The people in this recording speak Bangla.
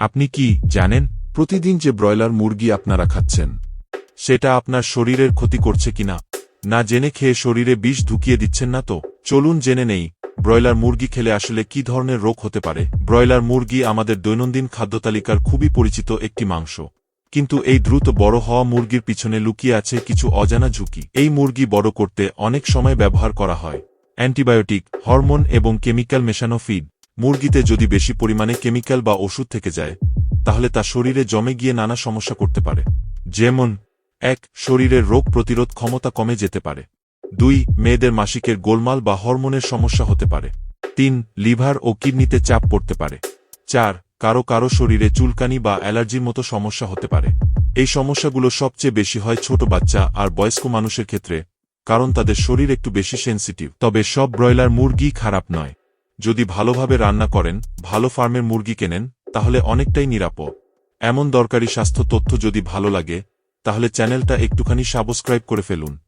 আপনি কি জানেন প্রতিদিন যে ব্রয়লার মুরগি আপনারা খাচ্ছেন, সেটা আপনার শরীরের ক্ষতি করছে কিনা? না জেনে খেয়ে শরীরে বিষ ঢুকিয়ে দিচ্ছেন না তো? চলুন জেনে নেই, ব্রয়লার মুরগি খেলে আসলে কি ধরনের রোগ হতে পারে। ব্রয়লার মুরগি আমাদের দৈনন্দিন খাদ্যতালিকার খুবই পরিচিত একটি মাংস। কিন্তু এই দ্রুত বড় হওয়া মুরগির পিছনে লুকিয়ে আছে কিছু অজানা ঝুঁকি। এই মুরগি বড় করতে অনেক সময় ব্যবহার করা হয়। অ্যান্টিবায়োটিক, হরমোন এবং কেমিক্যাল মেশানো ফিড মুরগিতে যদি বেশি পরিমাণে কেমিক্যাল বা ওষুধ থেকে যায়, তাহলে তা শরীরে জমে গিয়ে নানা সমস্যা করতে পারে। যেমন, এক শরীরের রোগ প্রতিরোধ ক্ষমতা কমে যেতে পারে। দুই, মেয়েদের মাসিকের গোলমাল বা হরমোনের সমস্যা হতে পারে। তিন, লিভার ও কিডনিতে চাপ পড়তে পারে। চার, কারও কারও শরীরে চুলকানি বা অ্যালার্জির মতো সমস্যা হতে পারে। এই সমস্যাগুলো সবচেয়ে বেশি হয় ছোট বাচ্চা আর বয়স্ক মানুষের ক্ষেত্রে, কারণ তাদের শরীর একটু বেশি সেন্সিটিভ। তবে সব ব্রয়লার মুরগি খারাপ নয়। যদি ভালোভাবে রান্না করেন, ভালো ফার্মের মুরগি কেনেন, তাহলে অনেকটাই নিরাপদ। এমন দরকারি স্বাস্থ্য তথ্য যদি ভালো লাগে, তাহলে চ্যানেলটা একটুখানি সাবস্ক্রাইব করে ফেলুন।